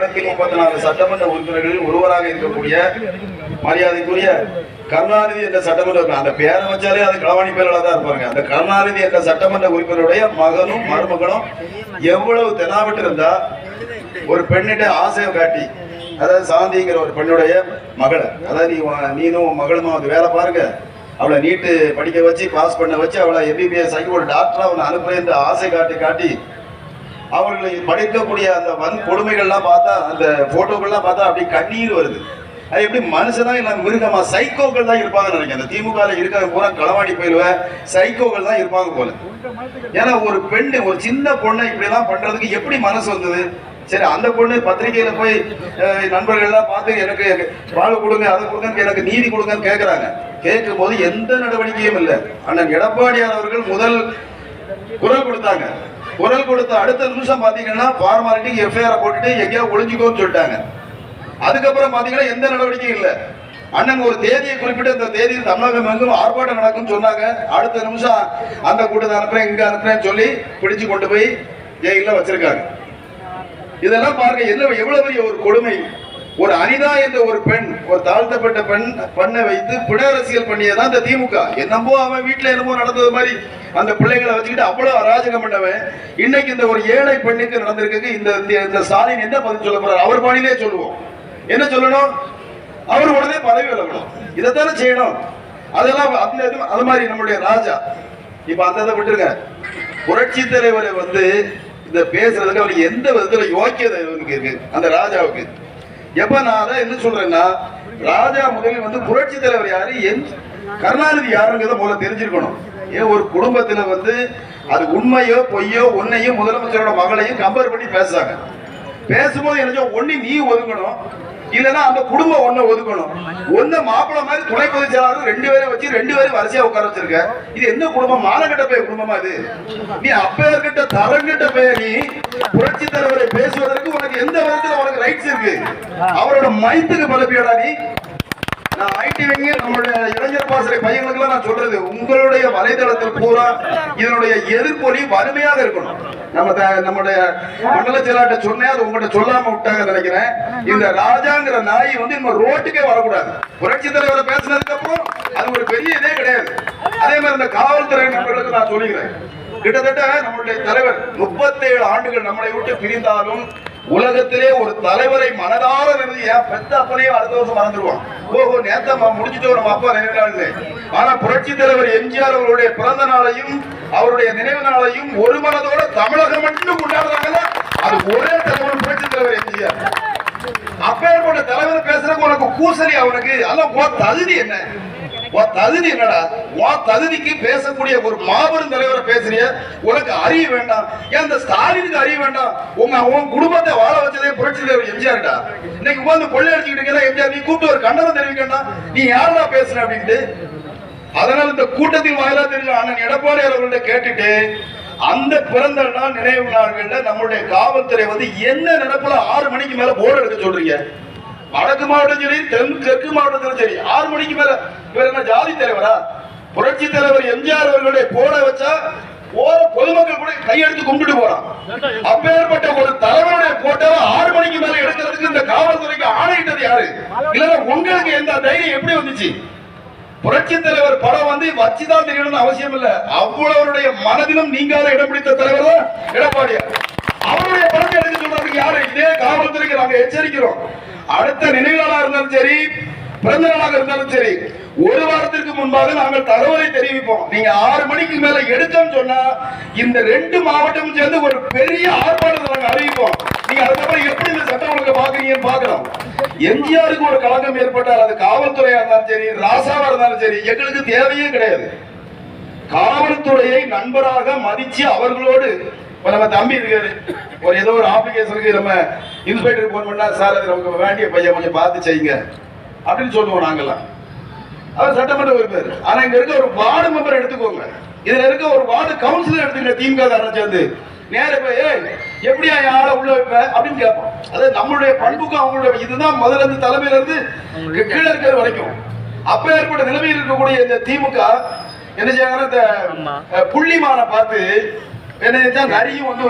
இருநூத்தி முப்பத்தி நாலு சட்டமன்ற உறுப்பினர்களில் ஒருவராக இருக்கக்கூடிய மரியாதைக்குரிய கருணாநிதி என்ற சட்டமன்ற அந்த பேரை வச்சாலே அது களவாணி பேரில் தான் இருப்பாங்க அந்த கருணாநிதி என்ற சட்டமன்ற உறுப்பினருடைய மகனும் மருமகனும் எவ்வளவு தெனாவிட்டு இருந்தா ஒரு பெண்ணிட்ட ஆசையை காட்டி அதாவது சாந்திங்கிற ஒரு பெண்ணுடைய மகளை அதாவது நீ நீனும் மகளுமா மகளும் வேலை பாருங்க. அவளை நீட்டு படிக்க வச்சு பாஸ் பண்ண வச்சு அவளை எம்பிபிஎஸ் ஆகி ஒரு டாக்டரை அவனை அனுப்புறேன் ஆசை காட்டி காட்டி அவர்களை படைக்கக்கூடிய அந்த வன் கொடுமைகள்லாம் பார்த்தா அந்த போட்டோக்கள்லாம் பார்த்தா அப்படி கண்ணீர் வருது. அது எப்படி மனுஷனா இல்ல மிருகமா? சைக்கோக்கள் தான் இருப்பாங்கன்னு நினைக்கிறேன். அந்த திமுக இருக்க பூரா களவாடி போயிடுவேன் சைக்கோக்கள் தான் இருப்பாங்க போல. ஏன்னா ஒரு பெண்ணு ஒரு சின்ன பொண்ணை இப்படி எல்லாம் பண்றதுக்கு எப்படி மனசு வந்தது? சரி அந்த பொண்ணு பத்திரிகையில போய் நண்பர்கள்லாம் பார்த்து எனக்கு வாழ் கொடுங்க அதை கொடுங்க எனக்கு நீதி கொடுங்கன்னு கேட்கறாங்க கேட்கும் போது எந்த நடவடிக்கையும் இல்லை. அண்ணன் எடப்பாடியார் அவர்கள் முதல் குரல் கொடுத்தாங்க. குரல் கொடுத்த அடுத்த நிமிஷம் பாத்தீங்கன்னா ஃபார்மாலிட்டிக்கு எஃப்ஐஆர் போட்டுட்டு எங்கேயோ ஒளிஞ்சுக்கோன்னு சொல்லிட்டாங்க. அதுக்கப்புறம் பாத்தீங்கன்னா எந்த நடவடிக்கையும் இல்லை. அண்ணன் ஒரு தேதியை குறிப்பிட்டு அந்த தேதியில் தமிழகம் எங்கும் ஆர்ப்பாட்டம் நடக்கும்னு சொன்னாங்க. அடுத்த நிமிஷம் அந்த கூட்டத்தை அனுப்புறேன் இங்க அனுப்புறேன்னு சொல்லி பிடிச்சு கொண்டு போய் ஜெயில வச்சிருக்காங்க. இதெல்லாம் பாருங்க என்ன எவ்வளவு பெரிய ஒரு கொடுமை. ஒரு அனிதா என்ற ஒரு பெண் ஒரு தாழ்த்தப்பட்ட பெண் பண்ணை வைத்து பிண அரசியல் பண்ணியதான் இந்த திமுக. என்னமோ அவன் வீட்டுல என்னமோ நடந்தது மாதிரி அந்த பிள்ளைகளை வச்சுக்கிட்டு அவ்வளவு அராஜகம் பண்ணவன். இன்னைக்கு இந்த ஒரு ஏழை பெண்ணுக்கு நடந்திருக்கு இந்த இந்த ஸ்டாலின் என்ன பதில் சொல்ல போறாரு? அவர் பாணியிலே சொல்லுவோம். என்ன சொல்லணும்? அவர் உடனே பதவி விலகணும். இதைத்தானே செய்யணும். அதெல்லாம் அந்த இது அது மாதிரி நம்முடைய ராஜா. இப்ப அந்த இதை விட்டுருங்க. புரட்சி தலைவரை வந்து இந்த பேசுறதுக்கு அவருக்கு எந்த விதத்துல யோக்கியதை இருக்கு அந்த ராஜாவுக்கு. எப்ப நான் என்ன சொல்றேன்னா ராஜா முதலில் வந்து புரட்சி தலைவர் யாரு? என் கருணாநிதி யாருங்கிறத முதல்ல தெரிஞ்சிருக்கணும். ஏன் ஒரு குடும்பத்துல வந்து அது உண்மையோ பொய்யோ உன்னையும் முதலமைச்சரோட மகளையும் கம்பேர் பண்ணி பேசுறாங்க. பேசும்போது என்ன ஒன்னு நீ ஒதுங்கணும் இல்லைன்னா அந்த குடும்பம் ஒண்ண ஒதுக்கணும். ஒன்னு மாப்பிள்ள மாதிரி துணை பொதுச் செயலாளர் ரெண்டு பேரும் வச்சு ரெண்டு பேரும் வரிசையா உட்கார வச்சிருக்க. இது என்ன குடும்பம்? மானகட்ட பெயர் குடும்பமா இது? நீ அப்பேர்கிட்ட தரங்கிட்ட பெயர் நீ புரட்சி தலைவரை பேசுவதற்கு உனக்கு எந்த விதத்துல உனக்கு ரைட்ஸ் இருக்கு? அவரோட மைத்துக்கு பலப்பியடா நீ நான் ஐடி வங்கி நம்மளுடைய இளைஞர் பாசறை பையங்களுக்குலாம் நான் சொல்றது உங்களுடைய வலைதளத்தில் பூரா இதனுடைய எதிர்ப்பொலி வறுமையாக இருக்கணும். நம்ம த- நம்முடைய மண்டல செயலாட்ட சொன்னேன் அது உங்கள்கிட்ட சொல்லாம விட்டாங்க நினைக்கிறேன். இந்த ராஜாங்கிற நாய் வந்து நம்ம ரோட்டுக்கே வரக்கூடாது. புரட்சி தலைவரை பேசினதுக்கு அப்புறம் அது ஒரு பெரிய இதே கிடையாது. அதே மாதிரி இந்த காவல்துறை நண்பர்களுக்கு நான் சொல்லிக்கிறேன். கிட்டத்தட்ட நம்மளுடைய தலைவர் முப்பத்தேழு ஆண்டுகள் நம்மளை விட்டு பிரிந்தாலும் உலகத்திலே ஒரு தலைவரை மனதார நிறுத்தி ஏன் பெத்த அப்பனையும் அடுத்த வருஷம் மறந்துடுவான். ஓஹோ நேத்தம்மா முடிச்சுட்டு நம்ம அப்பா நினைவு நாள்னு. ஆனா புரட்சி தலைவர் எம்ஜிஆர் அவருடைய பிறந்த நாளையும் அவருடைய நினைவு நாளையும் ஒரு மனதோட தமிழகம் மட்டும் கொண்டாடுறாங்கல்ல? அது ஒரே தலைவர் புரட்சி தலைவர் எம்ஜிஆர். அப்பேற்பட்ட தலைவர் பேசுறதுக்கு உனக்கு கூசலி அவனுக்கு அதெல்லாம் தகுதி என்ன? உன் தகுதி என்னடா? உன் தகுதிக்கு பேசக்கூடிய ஒரு மாபெரும் தலைவரை பேசுறிய. உனக்கு அறிய வேண்டாம். ஏன் இந்த ஸ்டாலினுக்கு அறிய வேண்டாம்? உங்க உன் குடும்பத்தை வாழ வச்சதே புரட்சி தலைவர் எம்ஜிஆர்டா. இன்னைக்கு உட்கார்ந்து கொள்ளை அடிச்சுக்கிட்டு எம்ஜிஆர் நீ கூப்பிட்டு ஒரு கண்டனம் தெரிவிக்கண்டா நீ யாரா பேசுற அப்படின்ட்டு? அதனால இந்த கூட்டத்தின் வாயிலா தெரியல அண்ணன் எடப்பாடி அவர்கள்ட்ட கேட்டுட்டு அந்த பிறந்த நாள் நினைவு நாள்கள்ல நம்மளுடைய காவல்துறை வந்து என்ன நினைப்புல ஆறு மணிக்கு மேல போர்டு எடுக்க சொல்றீங்க? வடக்கு மாவட்டம் சரி தென் தெற்கு மாவட்டத்திலும் சரி ஆறு மணிக்கு மேல இவர் என்ன ஜாதி தலைவரா? புரட்சி தலைவர் எம்ஜிஆர் அவர்களுடைய போட வச்சா போற பொதுமக்கள் கூட கையெடுத்து கும்பிட்டு போறான். அப்பேற்பட்ட ஒரு தலைவருடைய போட்டோவை ஆறு மணிக்கு மேல எடுக்கிறதுக்கு இந்த காவல்துறைக்கு ஆணையிட்டது யாரு? இல்ல உங்களுக்கு எந்த தைரியம் எப்படி வந்துச்சு? புரட்சி தலைவர் படம் வந்து வச்சுதான் தெரியணும்னு அவசியம் இல்ல. அவ்வளவருடைய மனதிலும் நீங்காத இடம் பிடித்த தலைவர் தான் எடப்பாடியார். அவருடைய படத்தை எடுக்க சொல்றதுக்கு யாரு? இதே காவல்துறைக்கு நாங்க எச்சரிக்கிறோம். அடுத்த நினைவு நாளா இருந்தாலும் சரி பிறந்த நாளாக இருந்தாலும் சரி ஒரு வாரத்திற்கு முன்பாக நாங்கள் தகவலை தெரிவிப்போம். நீங்க ஆறு மணிக்கு மேல எடுத்தோம்னு சொன்னா இந்த ரெண்டு மாவட்டமும் சேர்ந்து ஒரு பெரிய ஆர்ப்பாட்டத்தை நாங்க அறிவிப்போம். நீங்க அதுக்கப்புறம் எப்படி இந்த சட்டம் ஒழுங்கை பாக்குறீங்கன்னு பாக்குறோம் எம்ஜிஆருக்கு ஒரு களங்கம் ஏற்பட்டால் அது காவல்துறையா இருந்தாலும் சரி ராசாவா இருந்தாலும் சரி எங்களுக்கு தேவையே கிடையாது. காவல்துறையை நண்பராக மதிச்சு அவர்களோடு இப்ப நம்ம தம்பி இருக்காரு. ஒரு ஏதோ ஒரு அப்ளிகேஷனுக்கு நம்ம இன்ஸ்பெக்டர் போன் பண்ணா சார் அது நமக்கு வேண்டிய பையன் கொஞ்சம் பார்த்து செய்யுங்க. அப்படின்னு சொல்லுவோம் நாங்கெல்லாம். அவர் சட்டமன்ற உறுப்பினர். ஆனா இங்க இருக்க ஒரு வார்டு மெம்பர் எடுத்துக்கோங்க. இதுல இருக்க ஒரு வார்டு கவுன்சிலர் எடுத்துக்க திமுக காரன் சேர்ந்து நேர போய் "ஏய், எப்படியா ஆளை உள்ள வைப்ப? அப்படின்னு கேட்போம். அதாவது நம்மளுடைய பண்புக்கும் அவங்களுடைய இதுதான் முதல்ல இருந்து தலைமையில இருந்து கீழே இருக்கிறது வரைக்கும். அப்ப ஏற்பட்ட நிலைமையில் இருக்கக்கூடிய இந்த திமுக என்ன செய்யாங்கன்னா இந்த புள்ளிமானை பார்த்து என்ன நரியும் வந்து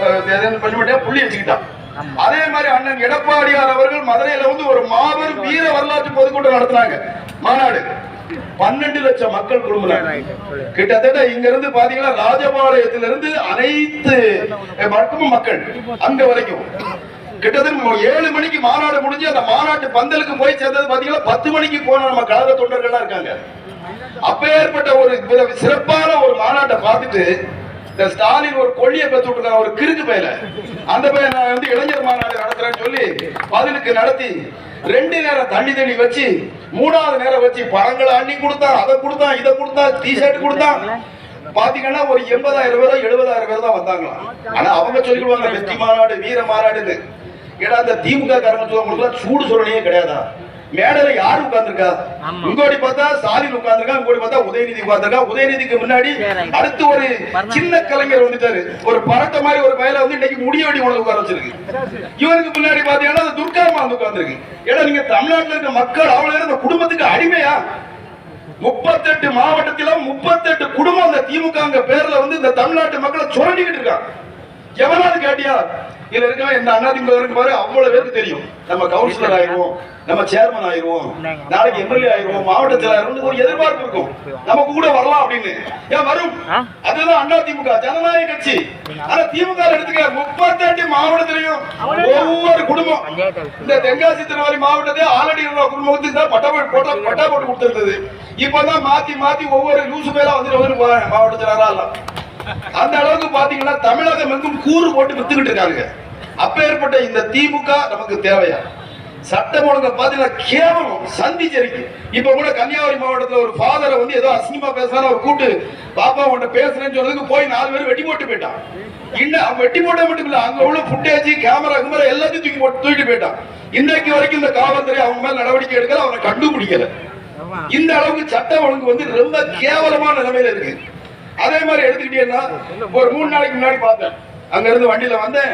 அஹ், எதனா பண்ணி புள்ளி வச்சுக்கிட்டான் அதே மாதிரி அண்ணன் எடப்பாடியார் அவர்கள் மதுரையில வந்து ஒரு மாபெரும் வீர வரலாற்று பொதுக்கூட்டம் நடத்துனாங்க. மாநாடு. பன்னெண்டு லட்சம் மக்கள் குழுமினாங்க. கிட்டத்தட்ட இங்க இருந்து பாத்தீங்கன்னா ராஜபாளையத்திலிருந்து அனைத்து மக்களும் மக்கள் அங்க வரைக்கும். கிட்டத்தட்ட ஏழு மணிக்கு மாநாடு முடிஞ்சு அந்த மாநாட்டு பந்தலுக்கு போய் சேர்ந்தது பாத்தீங்கன்னா பத்து மணிக்கு போன நம்ம கழக தொண்டர்கள்லாம் இருக்காங்க. அப்பேற்பட்ட ஒரு சிறப்பான ஒரு மாநாட்டை பார்த்துட்டு இந்த ஸ்டாலின் ஒரு கொள்ளியை பெற்று விட்டுருக்கான் ஒரு கிறுக்கு பையல. அந்த பையன் நான் வந்து இளைஞர் மாநாடு நடத்துறேன்னு சொல்லி பதிலுக்கு நடத்தி ரெண்டு நேரம் தண்ணி தண்ணி வச்சு மூணாவது நேரம் வச்சு பழங்களை அண்ணி கொடுத்தான் அதை கொடுத்தான் இதை கொடுத்தான் டி ஷர்ட் கொடுத்தான். பாத்தீங்கன்னா ஒரு எண்பதாயிரம் பேர் எழுபதாயிரம் பேர் தான் வந்தாங்களாம் ஆனா அவங்க சொல்லிடுவாங்க வெற்றி மாநாடு வீர மாநாடுன்னு. ஏன்னா அந்த திமுக காரங்க சூடு சொல்லணையே கிடையாதா? மேடையில யாரு உட்கார்ந்திருக்கா? உங்கோடி பார்த்தா ஸ்டாலின் உட்கார்ந்திருக்கா உங்கோடி பார்த்தா உதயநிதி உட்கார்ந்திருக்கா? உதயநிதிக்கு முன்னாடி அடுத்து ஒரு சின்ன கலைஞர் வந்துட்டாரு. ஒரு பறட்ட மாதிரி ஒரு பயில வந்து இன்னைக்கு முடிய வெடி உணவு உட்கார வச்சிருக்கு. இவருக்கு முன்னாடி பாத்தீங்கன்னா அந்த துர்காமா வந்து உட்கார்ந்திருக்கு. ஏன்னா நீங்க தமிழ்நாட்டுல இருக்க மக்கள் அவ்வளவு இந்த குடும்பத்துக்கு அடிமையா? முப்பத்தெட்டு மாவட்டத்தில முப்பத்தெட்டு குடும்பம் அந்த திமுக பேர்ல வந்து இந்த தமிழ்நாட்டு மக்களை சுரண்டிக்கிட்டு இருக்கான் எவனாவது கேட்டியா? இதுல இருக்க இந்த இருக்கு பாரு அவ்வளவு பேருக்கு தெரியும். நம்ம கவுன்சிலர் ஆயிருவோம் நம்ம சேர்மன் ஆயிருவோம் நாளைக்கு எம்எல்ஏ ஆயிருவோம் மாவட்ட செயலாளர் ஒரு எதிர்பார்ப்பு இருக்கும். நமக்கு கூட வரலாம் அப்படின்னு. ஏன் வரும் அதுதான் அதிமுக ஜனநாயக கட்சி. ஆனா திமுக எடுத்துக்க முப்பத்தெட்டு மாவட்டத்திலையும் ஒவ்வொரு குடும்பம். இந்த தென்காசி திருவாரி மாவட்டத்தை ஆல்ரெடி குடும்பத்துக்கு தான் பட்டா போட்டு போட்டா பட்டா கொடுத்திருந்தது. இப்பதான் மாத்தி மாத்தி ஒவ்வொரு லூசு பேரா வந்துட்டு மாவட்ட செயலாளரா அந்த அளவுக்கு பாத்தீங்கன்னா தமிழகம் எங்கும் கூறு போட்டு வித்துக்கிட்டு இருக்காங்க. அப்பேற்பட்ட இந்த திமுக நமக்கு தேவையா? சட்டம் ஒழுங்க பாத்தீங்கன்னா கேவலம் சந்திச்சிருக்கு இப்ப கூட கன்னியாகுமரி மாவட்டத்துல ஒரு ஃபாதரை வந்து ஏதோ அசிங்கமா பேசுறாரு ஒரு கூட்டு பாப்பா உன்ட்ட பேசுறேன்னு சொன்னதுக்கு போய் நாலு பேர் வெட்டி போட்டு போயிட்டான். இன்னும் அவன் வெட்டி போட்ட மட்டும் இல்ல அங்க உள்ள ஃபுட்டேஜ் கேமரா கேமரா எல்லாத்தையும் தூக்கி போட்டு தூக்கிட்டு போயிட்டான். இன்னைக்கு வரைக்கும் இந்த காவல்துறை அவங்க மேல நடவடிக்கை எடுக்கல அவனை கண்டுபிடிக்கல. இந்த அளவுக்கு சட்டம் ஒழுங்கு வந்து ரொம்ப கேவலமான நிலைமையில இருக்கு. அதே மாதிரி எடுத்துக்கிட்டீங்கன்னா ஒரு மூணு நாளைக்கு முன்னாடி பார்த்தேன். அங்க இருந்து வண்டியில வந்தேன்.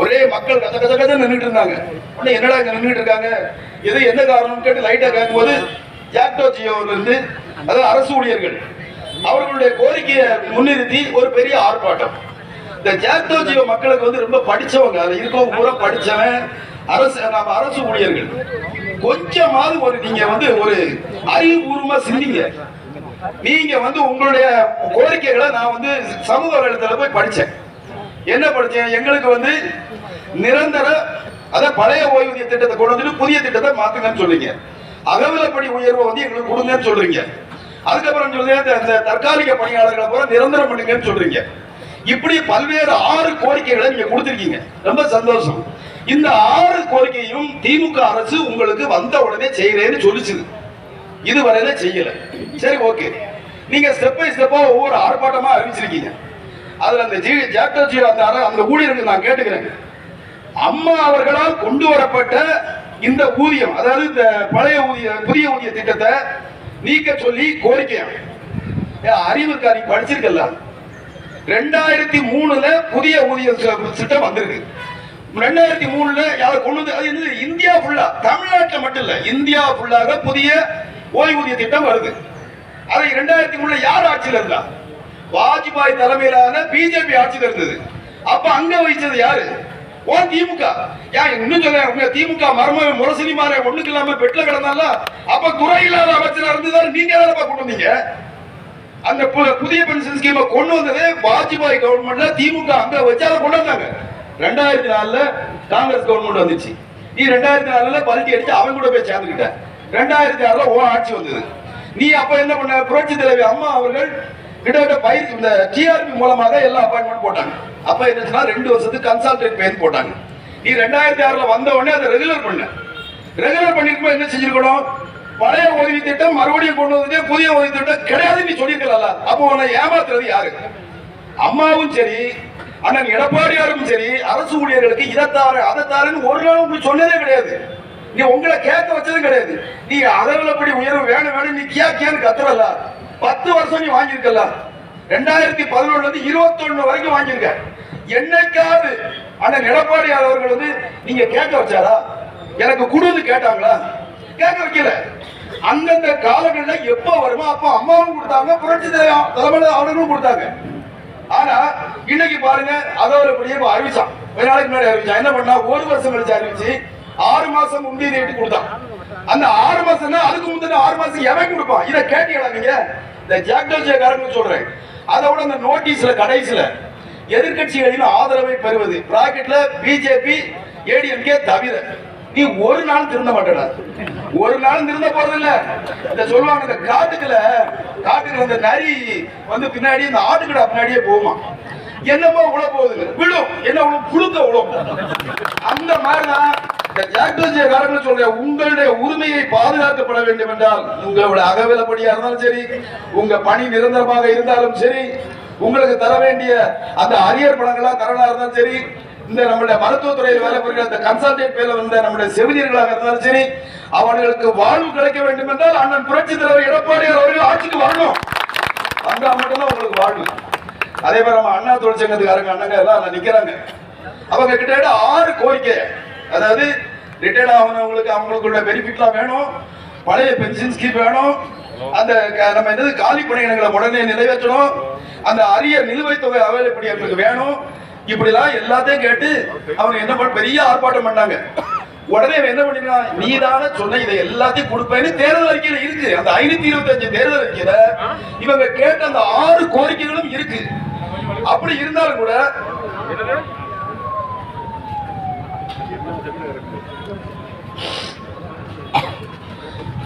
ஒரே மக்கள் கத கத கச்ச நின்றுட்டு இருந்தாங்க. உடனே என்னடா இங்க நின்றுட்டு இருக்காங்க? இது என்ன காரணம்னு கேட்டு லைட்டா கேட்கும்போது ஜாக்டோ ஜியோல இருந்து அதாவது அரசு ஊழியர்கள் அவர்களுடைய கோரிக்கையை முன்னிறுத்தி ஒரு பெரிய ஆர்ப்பாட்டம். இந்த ஜாக்டோ ஜியோ மக்களுக்கு வந்து ரொம்ப படிச்சவங்க. அது இருக்கவங்க பூரா படிச்சவன் அரசு நம்ம அரசு ஊழியர்கள். கொஞ்சமாவது ஒரு நீங்க வந்து ஒரு அறிவுபூர்வமா சிந்திங்க. நீங்க வந்து உங்களுடைய கோரிக்கைகளை நான் வந்து சமூக வலைதளத்தில் போய் படித்தேன் என்ன படித்தேன் எங்களுக்கு வந்து நிரந்தர அதான் பழைய ஓய்வூதிய திட்டத்தை கொண்டு வந்துட்டு புதிய திட்டத்தை மாத்துங்கன்னு சொல்றீங்க. அகவிலப்படி உயர்வை வந்து எங்களுக்கு கொடுங்கன்னு சொல்றீங்க. அதுக்கப்புறம் சொல்றீங்க இந்த- இந்த தற்காலிக பணியாளர்களை பூரா நிரந்தரம் பண்ணுங்கன்னு சொல்றீங்க. இப்படி பல்வேறு ஆறு கோரிக்கைகளை நீங்க கொடுத்துருக்கீங்க. ரொம்ப சந்தோஷம். இந்த ஆறு கோரிக்கையும் திமுக அரசு உங்களுக்கு வந்த உடனே செய்யறேன்னு சொல்லிச்சுது. இதுவரையில செய்யல. சரி ஓகே நீங்க ஸ்டெப் பை ஸ்டெப்பா ஒவ்வொரு ஆர்ப்பாட்டமா அறிவிச்சிருக்கீங்க. அதுல அந்த ஜி ஜாக்டர் ஜி அந்த அந்த ஊழியருக்கு நான் கேட்டுக்கிறேன். அம்மா அவர்களால் கொண்டு வரப்பட்ட இந்த ஊதியம் அதாவது இந்த பழைய ஊதிய புதிய ஊதிய திட்டத்தை நீக்க சொல்லி கோரிக்கை ஏன் நீ படிச்சிருக்கல ரெண்டாயிரத்தி மூணுல புதிய ஊதிய திட்டம் வந்திருக்கு. ரெண்டாயிரத்தி மூணுல யாரும் கொண்டு வந்து அது என்னது இந்தியா ஃபுல்லா தமிழ்நாட்டில் மட்டும் இல்ல இந்தியா ஃபுல்லாக புதிய ஓய்வூதிய திட்டம் வருது. அது இரண்டாயிரத்தி மூணுல யார் ஆட்சியில் இருந்தா? வாஜ்பாய் தலைமையிலான பிஜேபி ஆட்சியில் இருந்தது. அப்ப அங்க வகிச்சது யாரு? ஓ திமுக. ஏன் இன்னும் சொல்ல திமுக மர்ம முரசொலி மாற ஒண்ணுக்கு இல்லாம பெட்ல கிடந்தால அப்ப குறை இல்லாத அமைச்சரா இருந்ததாரு நீங்க தானப்பா கொண்டு வந்தீங்க? அந்த பு- புதிய பென்ஷன் ஸ்கீமை கொண்டு வந்தது வாஜ்பாய் கவர்மெண்ட்ல திமுக அங்க வச்சு அதை கொண்டு வந்தாங்க. ரெண்டாயிரத்தி நாலுல காங்கிரஸ் கவர்மெண்ட் வந்துச்சு. நீ ரெண்டாயிரத்தி நாலுல பல்ட்டி அடிச்சு அவன் கூட போய் சேர்ந்துக்கிட்ட. ரெண்டாயிரத்தி ஆறுல ஓ ஆட்சி வந்தது. நீ அப்ப என்ன பண்ண? புரட்சி தலைவி அம்மா அவர்கள் கிட்டத்தட்ட பயிர் இந்த டிஆர்பி மூலமாக எல்லா அப்பாயின்மெண்ட் போட்டாங்க. அப்ப என்னச்சுன்னா ரெண்டு வருஷத்துக்கு கன்சல்டேட் பேர் போட்டாங்க. நீ ரெண்டாயிரத்தி ஆறுல வந்த உடனே அதை ரெகுலர் பண்ண. ரெகுலர் பண்ணிருக்கும் என்ன செஞ்சிருக்கணும்? பழைய ஓய்வு திட்டம் மறுபடியும் கொண்டு வந்துட்டு புதிய ஓய்வு திட்டம் கிடையாது நீ சொல்லியிருக்கல அப்போ உன்னை ஏமாத்துறது யாரு? அம்மாவும் சரி அண்ணன் எடப்பாடியாரும் சரி அரசு ஊழியர்களுக்கு இதை தாரு அதை தாருன்னு ஒரு நாள் உங்களுக்கு சொன்னதே கிடையாது. நீ உங்களை கேட்க வச்சதும் கிடையாது. நீ அளவுலப்படி உயர்வு வேணும் வேணும் நீ கியா கியான்னு கத்துறல பத்து வருஷம் நீ வாங்கியிருக்கல ரெண்டாயிரத்தி பதினொன்னுல இருந்து இருபத்தொன்னு வரைக்கும் வாங்கியிருக்க. என்னைக்காவது அண்ணன் எடப்பாடியார் அவர்கள் வந்து நீங்க கேட்க வச்சாரா? எனக்கு குடுன்னு கேட்டாங்களா? கேட்க வைக்கல. அந்தந்த காலங்களில் எப்ப வருமோ அப்ப அம்மாவும் கொடுத்தாங்க புரட்சி தலைவர் தலைமையில அவர்களும் கொடுத்தாங்க. ஆனா இன்னைக்கு பாருங்க அதோட இப்படியே அறிவிச்சான். ஒரு நாளைக்கு முன்னாடி அறிவிச்சான். என்ன பண்ணா? ஒரு வருஷம் கழிச்சு அறிவிச்சு ஆறு மாசம் முந்தைய தேதி கொடுத்தான். அந்த ஆறு மாசம் அதுக்கு முந்தின ஆறு மாசம் எவன் கொடுப்பான் இதை கேட்டீங்களா நீங்க? இந்த ஜாக்டோஜியக்காரங்க சொல்றேன். அதோட அந்த நோட்டீஸ்ல கடைசியில எதிர்கட்சிகளின் ஆதரவை பெறுவது. பிராக்கெட்ல பிஜேபி ஏடிஎம்கே தவிர நீ ஒரு நாள் திருந்த மாட்டேடா. ஒரு நாள் திருந்த போறது இல்ல இந்த சொல்லுவாங்க இந்த காட்டுக்குள்ள காட்டுக்குள்ள அந்த நரி வந்து பின்னாடி இந்த ஆட்டுக்கடா பின்னாடியே போகுமா? என்னமோ உழ போகுது விழும். என்ன உழும்? புழுக்க உழும். அந்த மாதிரிதான் இந்த ஜாக்டோஜியக்காரங்க சொல்ற உங்களுடைய உரிமையை பாதுகாக்கப்பட வேண்டும் என்றால் உங்களுடைய அகவிலப்படியா இருந்தாலும் சரி உங்க பணி நிரந்தரமாக இருந்தாலும் சரி உங்களுக்கு தர வேண்டிய அந்த அரியர் பணங்களா தரலா இருந்தாலும் சரி இந்த நம்முடைய மருத்துவத்துறையில் வேலை புரிகிற அந்த கன்சல்டேட் பேர்ல வந்த நம்முடைய செவிலியர்களாக இருந்தாலும் சரி அவர்களுக்கு வாழ்வு கிடைக்க வேண்டும் என்றால் அண்ணன் புரட்சி தலைவர் எடப்பாடியார் அவர்கள் ஆட்சிக்கு வரணும். வந்தா மட்டும்தான் உங்களுக்கு வாழ்வு. அதே மாதிரி நம்ம அண்ணா தொழிற்சங்கத்துக்காரங்க அண்ணங்க எல்லாம் அதுல நிக்கிறாங்க. அவங்க கிட்ட ஆறு கோரிக்கை அதாவது ரிட்டையர்ட் ஆகினவங்களுக்கு அவங்களுக்குள்ள பெனிஃபிட்லாம் வேணும். பழைய பென்ஷன் ஸ்கீம் வேணும். அந்த நம்ம என்னது காலி பணியிடங்களை உடனே நிறைவேற்றணும். அந்த அரிய நிலுவைத் தொகை அவைலபிலிட்டி அவங்களுக்கு வேணும். இப்படிலாம் எல்லாத்தையும் கேட்டு அவங்க என்ன பண்ண பெரிய ஆர்ப்பாட்டம் பண்ணாங்க. உடனே என்ன பண்ணிருக்கான் நீதான சொன்ன இதை எல்லாத்தையும் கொடுப்பேன்னு தேர்தல் அறிக்கையில இருக்கு. அந்த ஐநூத்தி இருபத்தி அஞ்சு தேர்தல் அறிக்கையில இவங்க கேட்ட அந்த ஆறு கோரிக்கைகளும் இருக்கு. அப்படி இருந்தாலும் கூட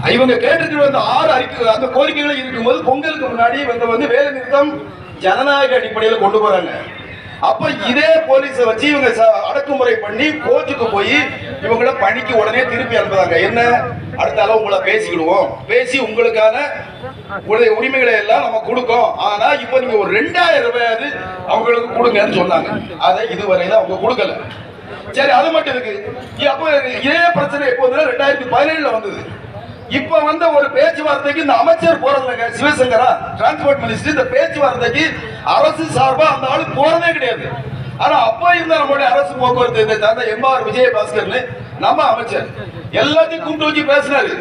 இவங்க கேட்டிருக்கிற அந்த ஆறு அறிக்கை அந்த கோரிக்கைகள் இருக்கும்போது பொங்கலுக்கு முன்னாடி இவங்க வந்து வேலை நிறுத்தம் ஜனநாயக அடிப்படையில் கொண்டு போறாங்க. அப்ப இதே போலீஸை வச்சு இவங்க ச- அடக்குமுறை பண்ணி கோச்சுக்கு போய் இவங்கள பணிக்கு உடனே திருப்பி அனுப்புறாங்க. என்ன? அடுத்த அளவு உங்களை பேசிக்கிடுவோம். பேசி உங்களுக்கான உடைய உரிமைகளை எல்லாம் நம்ம கொடுக்கோம். ஆனா இப்ப நீங்க ஒரு ரெண்டாயிரம் ரூபாயாவது அவங்களுக்கு கொடுங்கன்னு சொன்னாங்க. அதை இதுவரையில அவங்க கொடுக்கல. சரி அது மட்டும் இருக்கு. அப்போ அப்ப இதே பிரச்சனை எப்போ ரெண்டாயிரத்தி பதினேழுல வந்தது. இப்ப வந்த ஒரு பேச்சுவார்த்தைக்கு இந்த அமைச்சர் போறதுலங்க சிவசங்கரா டிரான்ஸ்போர்ட் மினிஸ்டர் இந்த பேச்சுவார்த்தைக்கு அரசு சார்பா அந்த ஆளு போறதே கிடையாது. ஆனா அப்ப இருந்த நம்மளுடைய அரசு போக்குவரத்து இந்த தந்தை எம்ஆர் விஜயபாஸ்கர்னு நம்ம அமைச்சர் எல்லாத்தையும் கூப்பிட்டு வச்சு பேசினாரு.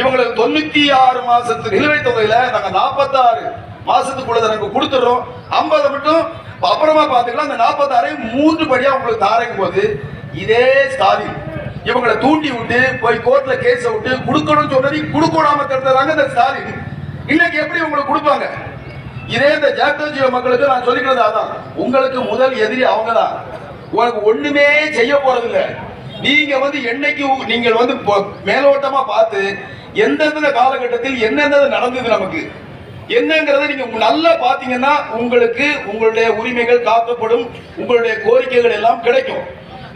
இவங்களுக்கு தொண்ணூத்தி ஆறு மாசத்து நிலுவைத் தொகையில நாங்க நாற்பத்தாறு மாசத்துக்குள்ளதை நாங்க கொடுத்துறோம் ஐம்பது மட்டும் அப்புறமா பார்த்துக்கலாம் அந்த நாற்பத்தாறையும் மூன்று படியா உங்களுக்கு தாரைக்கும் போது இதே ஸ்டாலின். இவங்களை தூண்டி விட்டு போய் கோர்ட்ல கேஸ விட்டு கொடுக்கணும்னு சொன்னது கொடுக்கணாம தடுத்ததாங்க இந்த ஸ்டாலின். இன்னைக்கு எப்படி உங்களுக்கு கொடுப்பாங்க? இதே இந்த ஜாக்டோஜியோ மக்களுக்கு நான் சொல்லிக்கிறது அதான். உங்களுக்கு முதல் எதிரி அவங்க தான் உனக்கு ஒண்ணுமே செய்ய போறது இல்லை நீங்க வந்து என்னைக்கு நீங்கள் வந்து மேலோட்டமா பார்த்து எந்தெந்த காலகட்டத்தில் என்னென்ன நடந்தது நமக்கு? என்னங்கிறத நீங்க நல்லா பாத்தீங்கன்னா உங்களுக்கு உங்களுடைய உரிமைகள் காக்கப்படும் உங்களுடைய கோரிக்கைகள் எல்லாம் கிடைக்கும்.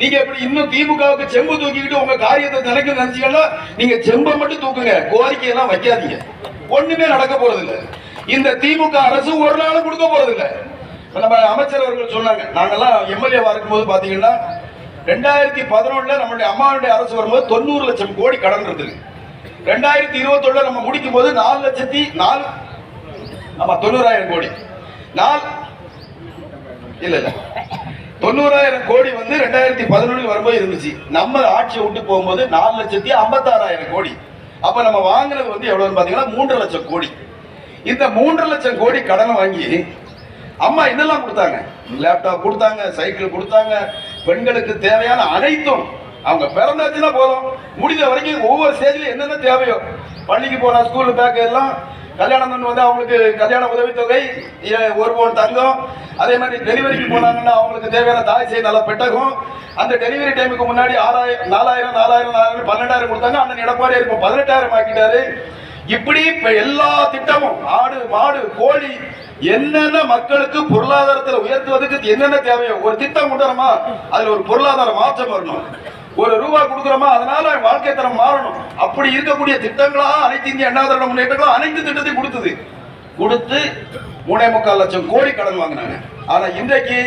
நீங்க எப்படி இன்னும் திமுகவுக்கு செம்பு தூக்கிக்கிட்டு உங்க காரியத்தை நினைக்க நினைச்சீங்கன்னா நீங்க செம்பை மட்டும் தூக்குங்க கோரிக்கை எல்லாம் வைக்காதீங்க. ஒண்ணுமே நடக்க போறது இல்ல இந்த திமுக அரசு ஒரு நாளும் கொடுக்க போறது இல்ல நம்ம அமைச்சர் அவர்கள் சொன்னாங்க நாங்கெல்லாம் எம்எல்ஏவா இருக்கும்போது பாத்தீங்கன்னா ரெண்டாயிரத்தி பதினொன்னுல நம்மளுடைய அம்மாவுடைய அரசு வரும்போது தொண்ணூறு லட்சம் கோடி கடன் இருந்தது. ரெண்டாயிரத்தி இருபத்தொன்னுல நம்ம முடிக்கும் போது நாலு லட்சத்தி நாலு ஆமா தொண்ணூறாயிரம் கோடி. நாலு இல்ல இல்ல. தொண்ணூறாயிரம் கோடி வந்து ரெண்டாயிரத்தி பதினொன்று வரும்போது இருந்துச்சு. நம்ம ஆட்சியை விட்டு போகும்போது நாலு லட்சத்தி ஐம்பத்தாறாயிரம் கோடி. அப்ப நம்ம வாங்குனது வந்து எவ்வளவுன்னு பாத்தீங்கன்னா மூன்று லட்சம் கோடி. இந்த மூன்று லட்சம் கோடி கடனை வாங்கி அம்மா என்னெல்லாம் கொடுத்தாங்க? லேப்டாப் கொடுத்தாங்க சைக்கிள் கொடுத்தாங்க. பெண்களுக்கு தேவையான அனைத்தும் அவங்க பிறந்தாச்சுன்னா போதும். முடிஞ்ச வரைக்கும் ஒவ்வொரு ஸ்டேஜ்ல என்னென்ன தேவையோ. பள்ளிக்கு போனா ஸ்கூல் பேக் எல்லாம் கல்யாணம் பண்ணி வந்து அவங்களுக்கு கல்யாண உதவித்தொகை ஒரு பவுன் தங்கம் அதே மாதிரி டெலிவரிக்கு போனாங்கன்னா அவங்களுக்கு தேவையான தாய் செய்ய நல்ல பெட்டகம். அந்த டெலிவரி டைமுக்கு முன்னாடி ஆறாயிரம் நாலாயிரம் நாலாயிரம் நாலாயிரம் பன்னெண்டாயிரம் கொடுத்தாங்க. அண்ணன் எடப்பாடி இருக்கும் பதினெட்டாயிரம் ஆக்கிட்டாரு. இப்படி இப்ப எல்லா திட்டமும் ஆடு மாடு கோழி என்னென்ன மக்களுக்கு பொருளாதாரத்தில் உயர்த்துவதற்கு என்னென்ன தேவையோ ஒரு திட்டம் கொண்டுறோமா அதுல ஒரு பொருளாதார மாற்றம் வரணும். ஒரு ரூபா கொடுக்குறோமா? அதனால வாழ்க்கை தரம் மாறணும். அப்படி இருக்கக்கூடிய திட்டங்களா அனைத்து இந்திய அண்ணா திராவிட முன்னேற்றங்களும் அனைத்து திட்டத்தையும் கொடுத்தது. கொடுத்து மூணே முக்கால் லட்சம் கோடி கடன் வாங்கினாங்க. ஆனா இன்றைக்கு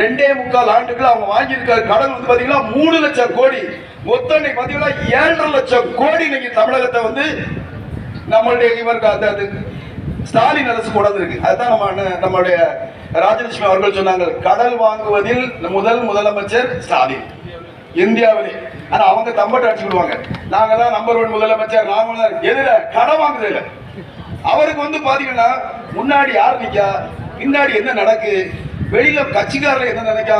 ரெண்டே முக்கால் ஆண்டுகள் அவங்க வாங்கியிருக்க கடன் வந்து பாத்தீங்கன்னா மூணு லட்சம் கோடி. மொத்தம் இன்னைக்கு பாத்தீங்கன்னா ஏழரை லட்சம் கோடி இன்னைக்கு தமிழகத்தை வந்து நம்மளுடைய இவருக்கு அந்த அது ஸ்டாலின் அரசு கொண்டு இருக்கு அதுதான் நம்ம நம்மளுடைய ராஜலட்சுமி அவர்கள் சொன்னாங்க கடல் வாங்குவதில் முதல் முதலமைச்சர் ஸ்டாலின். இந்தியாவிலே. ஆனா அவங்க தம்பட்ட அடிச்சுக்கிடுவாங்க நாங்க தான் நம்பர் ஒன் முதலமைச்சர் நாங்க தான் எதுல கடன் வாங்குறது அவருக்கு வந்து பாத்தீங்கன்னா முன்னாடி யார் நிக்கா? பின்னாடி என்ன நடக்கு? வெளியில கட்சிக்காரர் என்ன நினைக்கா?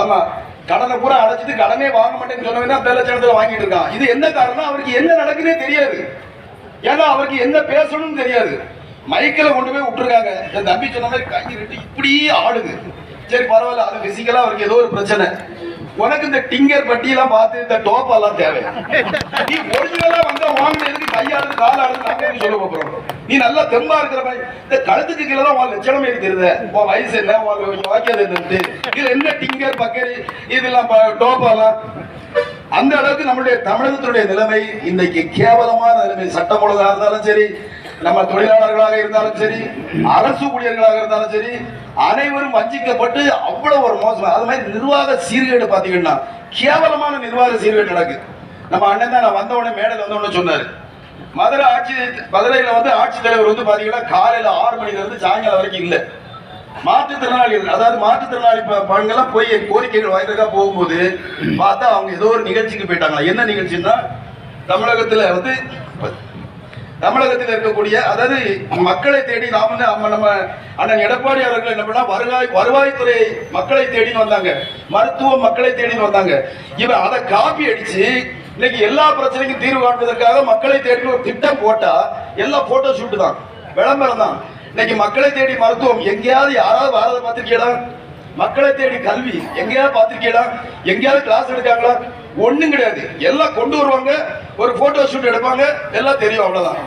ஆமா கடனை பூரா அடைச்சிட்டு கடனே வாங்க மாட்டேன்னு சொன்னவங்க பேலச்சனத்துல வாங்கிட்டு இருக்கான் இது என்ன காரணம்? அவருக்கு என்ன நடக்குன்னே தெரியாது. ஏன்னா அவருக்கு என்ன பேசணும்னு தெரியாது. மைக்கில் கொண்டு போய் விட்டுருக்காங்க. என் தம்பி சொன்ன மாதிரி கஞ்சி இப்படியே ஆடுது சரி பரவாயில்ல அது பிசிக்கலா அவருக்கு ஏதோ ஒரு பிரச்சனை. உனக்கு இந்த டிங்கர் பட்டியெல்லாம் பார்த்து இந்த டோப்பெல்லாம் தேவை. நீ ஒரிஜினலா வந்து வாங்கினதுக்கு எதுக்கு கையாடுது காலாடுது நாங்க சொல்ல போறோம்? நீ நல்லா தெம்பா இருக்கிற மாதிரி இந்த கழுத்துக்கு கீழே தான் உன் லட்சணமே இருக்கிறது. உன் வயசு என்ன உன் வாக்கியது என்னன்ட்டு. இதுல என்ன டிங்கர் பக்கரி இதெல்லாம் டோப்பாலாம் அந்த அளவுக்கு நம்மளுடைய தமிழகத்தினுடைய நிலைமை இன்னைக்கு கேவலமான நிலைமை. சட்டம் ஒழுங்காக இருந்தாலும் சரி நம்ம தொழிலாளர்களாக இருந்தாலும் சரி அரசு ஊழியர்களாக இருந்தாலும் சரி அனைவரும் வஞ்சிக்கப்பட்டு அவ்வளவு ஒரு மோசம் அது மாதிரி நிர்வாக சீர்கேடு பாத்தீங்கன்னா கேவலமான நிர்வாக சீர்கேடு நடக்குது நம்ம அண்ணன் தான் நான் வந்த உடனே மேடையில் வந்த உடனே சொன்னாரு. மதுரை ஆட்சி மதுரையில வந்து ஆட்சித்தலைவர் வந்து பாத்தீங்கன்னா காலையில ஆறு மணில இருந்து சாயங்காலம் வரைக்கும் இல்லை. மாற்றுத்திறனாளிகள் அதாவது மாற்றுத்திறனாளி ப- பங்கெல்லாம் போய் கோரிக்கைகள் வாய்ந்தக்கா போகும்போது பார்த்தா அவங்க ஏதோ ஒரு நிகழ்ச்சிக்கு போயிட்டாங்களா? என்ன நிகழ்ச்சின்னா தமிழகத்துல வந்து தமிழகத்தில் இருக்கக்கூடிய அதாவது மக்களை தேடி நாம வந்து நம்ம நம்ம அண்ணன் எடப்பாடி அவர்கள் என்ன பண்ணா வருவாய் வருவாய்த்துறை மக்களை தேடின்னு வந்தாங்க. மருத்துவ மக்களை தேடின்னு வந்தாங்க. இவன் அதை காப்பி அடிச்சு இன்னைக்கு எல்லா பிரச்சனைக்கும் தீர்வு காண்பதற்காக மக்களை தேடி ஒரு திட்டம் போட்டா எல்லாம் போட்டோ ஷூட் தான். விளம்பரம் தான். இன்னைக்கு மக்களை தேடி மருத்துவம் எங்கேயாவது யாராவது வாரத பார்த்திருக்கீங்களா? மக்களை தேடி கல்வி எங்கேயாவது பார்த்துருக்கீடா எங்கேயாவது கிளாஸ் எடுக்காங்களா? ஒண்ணும் கிடையாது. எல்லாம் கொண்டு வருவாங்க ஒரு போட்டோ ஷூட் எடுப்பாங்க எல்லாம் தெரியும் அவ்வளவுதான்.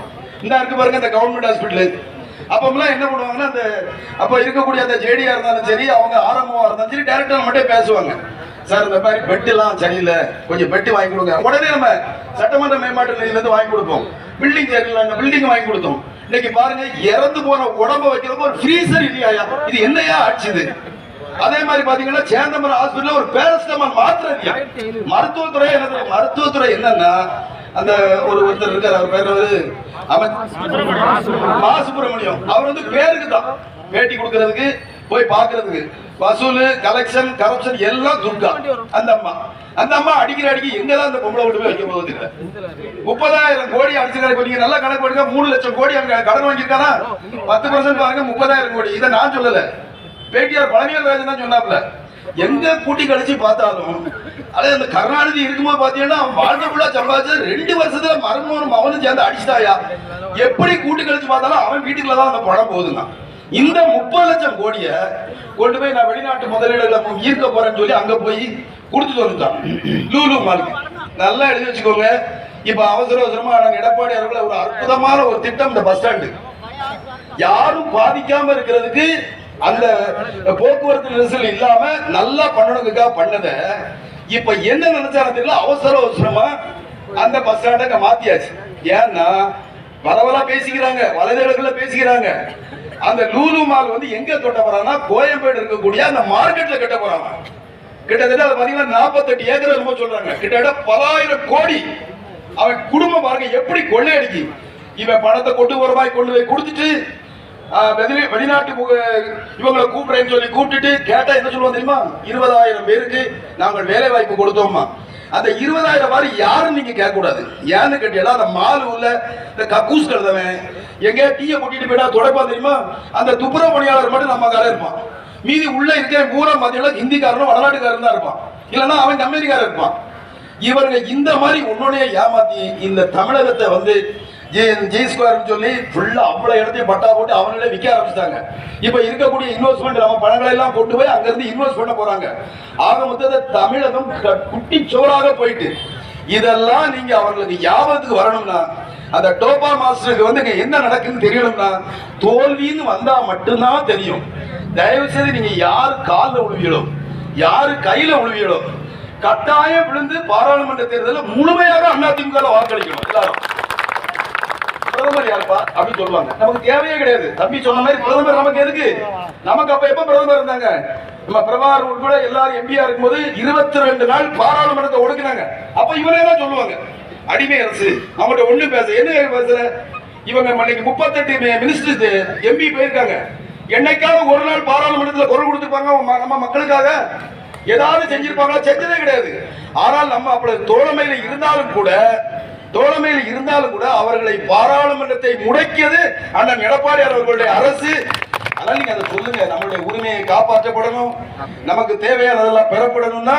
இந்த இருக்கு பாருங்க இந்த கவர்மெண்ட் ஹாஸ்பிட்டல் அப்பெல்லாம் என்ன பண்ணுவாங்கன்னா அந்த அப்ப இருக்கக்கூடிய அந்த ஜேடியா இருந்தாலும் சரி அவங்க ஆரம்பமா இருந்தாலும் சரி டேரக்டர் மட்டும் பேசுவாங்க. சார் இந்த மாதிரி பெட் எல்லாம் சரியில்லை. கொஞ்சம் பெட்டு வாங்கி கொடுங்க. உடனே நம்ம சட்டமன்ற மேம்பாட்டு நிதியில இருந்து வாங்கி கொடுப்போம். பில்டிங் சரியில்லை அந்த பில்டிங் வாங்கி கொடுத்தோம். இன்னைக்கு பாருங்க இறந்து போன உடம்ப வைக்கிறப்ப ஒரு ஃப்ரீசர் இல்லையா? இது என்னையா ஆச்சுது அதே மாதிரி பாத்தீங்கன்னா சேந்தமரம் ஹாஸ்பிட்டல் ஒரு பேரஸ்டமால் மாத்திரை மருத்துவத்துறை என்ன தெரியும் மருத்துவத்துறை என்னன்னா அந்த ஒரு ஒருத்தர் இருக்கார் அவர் பேர் வந்து மா சுப்பிரமணியம் அவர் வந்து பேருக்கு தான். பேட்டி கொடுக்கறதுக்கு போய் பாக்குறதுக்கு வசூல் கலெக்ஷன் கரப்ஷன் எல்லாம் துர்கா. அந்த அம்மா. அந்த அம்மா அடிக்கிற அடிக்கி எங்க தான் அந்த பொம்பளை விட்டு போய் வைக்க போகுது முப்பதாயிரம் கோடி அடிச்சிருக்காரு. நீங்க நல்லா கணக்கு போடுங்க. மூணு லட்சம் கோடி அங்க கடன் வாங்கியிருக்கானா பத்து பர்சன்ட் பாருங்க முப்பதாயிரம் கோடி. இதை நான் சொல்லலை. பேட்டியார் பழனியார் ராஜன் தான் சொன்னாப்ல எங்க கூட்டி கழிச்சு பார்த்தாலும் அதே அந்த கருணாநிதி இருக்கும்போது பாத்தீங்கன்னா அவன் வாழ்க்கை ஃபுல்லா சம்பாதிச்சு ரெண்டு வருஷத்துல மரணம் மகனும் சேர்ந்து அடிச்சிட்டாயா? எப்படி கூட்டி கழிச்சு பார்த்தாலும் அவன் வீட்டுக்குள்ள தான் அந்த பணம் போகுதுங்க இந்த முப்பது லட்சம் கோடிய கொண்டு போய் நான் வெளிநாட்டு முதலீடுகளை ஈர்க்க போறேன்னு சொல்லி அங்க போய் கொடுத்து வந்துட்டான். லூலு மாலுக்கு நல்லா எழுதி வச்சுக்கோங்க. இப்ப அவசர அவசரமா நாங்க எடப்பாடி அவர்களை ஒரு அற்புதமான ஒரு திட்டம் இந்த பஸ் ஸ்டாண்டு. யாரும் பாதிக்காம இருக்கிறதுக்கு அந்த போக்குவரத்து நெரிசல் இல்லாம நல்லா பண்ணணுங்கக்காக பண்ணத இப்ப என்ன நினைச்சாலும் தெரியல அவசர அவசரமா அந்த பஸ் ஸ்டாண்டை மாத்தியாச்சு. ஏன்னா பரவலா பேசிக்கிறாங்க வலைதளத்துல பேசிக்கிறாங்க. அந்த லூலு மால் வந்து எங்க கட்ட போறாங்கன்னா கோயம்பேடு இருக்கக்கூடிய அந்த மார்க்கெட்ல கட்ட போறாங்க. கிட்டத்தட்ட அது பாத்தீங்கன்னா நாற்பத்தெட்டு ஏக்கர் ரொம்ப சொல்றாங்க. கிட்டத்தட்ட பலாயிரம் கோடி. அவன் குடும்பம் பாருங்க எப்படி கொள்ளையடிக்கு. இவன் பணத்தை கொண்டு ஒரு கொண்டு போய் கொடுத்துட்டு வெளிநாட்டு இவங்களை கூப்பிடுறேன்னு சொல்லி கூப்பிட்டுட்டு கேட்டா என்ன சொல்லுவோம் தெரியுமா? இருபதாயிரம் பேருக்கு நாங்கள் வேலை வாய்ப்பு கொடுத்தோமா அந்த இருபதாயிரம் மாதிரி யாரும் நீங்க கேட்க கூடாது ஏன்னு கேட்டீங்கன்னா அந்த மால் உள்ள இந்த கக்கூஸ் கழுதவன் எங்க டீயை கூட்டிட்டு போயிட்டா தொடப்பான் தெரியுமா? அந்த துப்புரவு பணியாளர் மட்டும் நம்ம கார இருப்பான். மீதி உள்ள இருக்கிற பூரா பாத்தீங்கன்னா ஹிந்திக்காரனும் வடநாட்டுக்காரன் தான் இருப்பான். இல்லைன்னா அவன் கம்பெனிக்காரன் இருப்பான். இவர்கள் இந்த மாதிரி உன்னுடைய ஏமாத்தி இந்த தமிழகத்தை வந்து ஜே ஜே ஸ்கொயர்னு சொல்லி ஃபுல்லாக அவ்வளோ இடத்தையும் பட்டா போட்டு அவங்களே விற்க ஆரம்பிச்சிட்டாங்க. இப்போ இருக்கக்கூடிய இன்வெஸ்ட்மெண்ட் நம்ம பணங்களை எல்லாம் கொண்டு போய் அங்கேருந்து இன்வெஸ்ட் பண்ண போகிறாங்க ஆக மொத்தத்தை தமிழகம் க- குட்டி சோறாக போயிட்டு. இதெல்லாம் நீங்கள் அவங்களுக்கு ஞாபகத்துக்கு வரணும்னா அந்த டோபா மாஸ்டருக்கு வந்து இங்க என்ன நடக்குன்னு தெரியணும்னா தோல்வின்னு வந்தால் மட்டும்தான் தெரியும். தயவு செய்து நீங்கள் யார் காலில் விழுவீங்களோ யார் கையில் விழுவீங்களோ கட்டாயம் விழுந்து பாராளுமன்ற தேர்தலில் முழுமையாக அதிமுக வாக்களிக்கணும் எல்லாரும். பிரதமர் யாருப்பா? அப்படின்னு சொல்லுவாங்க. நமக்கு தேவையே கிடையாது. தம்பி சொன்ன மாதிரி பிரதமர் நமக்கு எதுக்கு? நமக்கு அப்ப எப்ப பிரதமர் இருந்தாங்க? நம்ம பிரபாகர் உட்பட எல்லாரும் எம்பியா இருக்கும்போது இருபத்தி ரெண்டு நாள் பாராளுமன்றத்தை ஒடுக்குனாங்க. அப்ப இவரே தான் சொல்லுவாங்க. அடிமை அரசு அவங்கள்ட்ட ஒண்ணு பேச என்ன பேசுற? இவங்க இன்னைக்கு முப்பத்தெட்டு மினிஸ்டர் எம்பி போயிருக்காங்க. என்னைக்காவது ஒரு நாள் பாராளுமன்றத்தில் குரல் கொடுத்துருப்பாங்க நம்ம மக்களுக்காக. ஏதாவது செஞ்சிருப்பாங்களா? செஞ்சதே கிடையாது. ஆனால் நம்ம அப்படி தோழமையில இருந்தாலும் கூட தோழமையில் இருந்தாலும் கூட அவர்களை பாராளுமன்றத்தை முடக்கியது அண்ணன் எடப்பாடியார் அவர்களுடைய அரசு. அதனால நீங்க அதை சொல்லுங்க நம்மளுடைய உரிமையை காப்பாற்றப்படணும். நமக்கு தேவையானதெல்லாம் பெறப்படணும்னா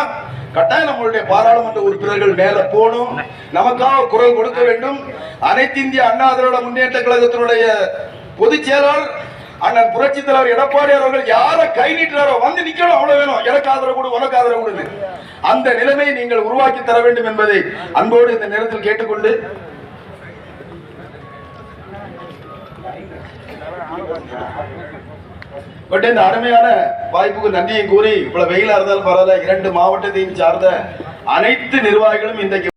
கட்டாயம் நம்மளுடைய பாராளுமன்ற உறுப்பினர்கள் மேல போகணும். நமக்காக குரல் கொடுக்க வேண்டும். அனைத்து இந்திய அண்ணா திராவிட முன்னேற்ற கழகத்தினுடைய பொதுச் செயலாளர் அண்ணன் புரட்சி தலைவர் எடப்பாடி அவர்கள் யார கை நீட்டுறாரோ வந்து நிக்கணும் அவ்வளவு வேணும். எனக்கு ஆதரவு கொடு உனக்கு ஆதரவு கொடுங்க அந்த நிலைமையை நீங்கள் உருவாக்கி தர வேண்டும் என்பதை அன்போடு இந்த நேரத்தில் கேட்டுக்கொண்டு பட் இந்த அருமையான வாய்ப்புக்கு நன்றியை கூறி இவ்வளவு வெயிலா இருந்தாலும் பரவாயில்ல. இரண்டு மாவட்டத்தையும் சார்ந்த அனைத்து நிர்வாகிகளும் இன்றைக்கு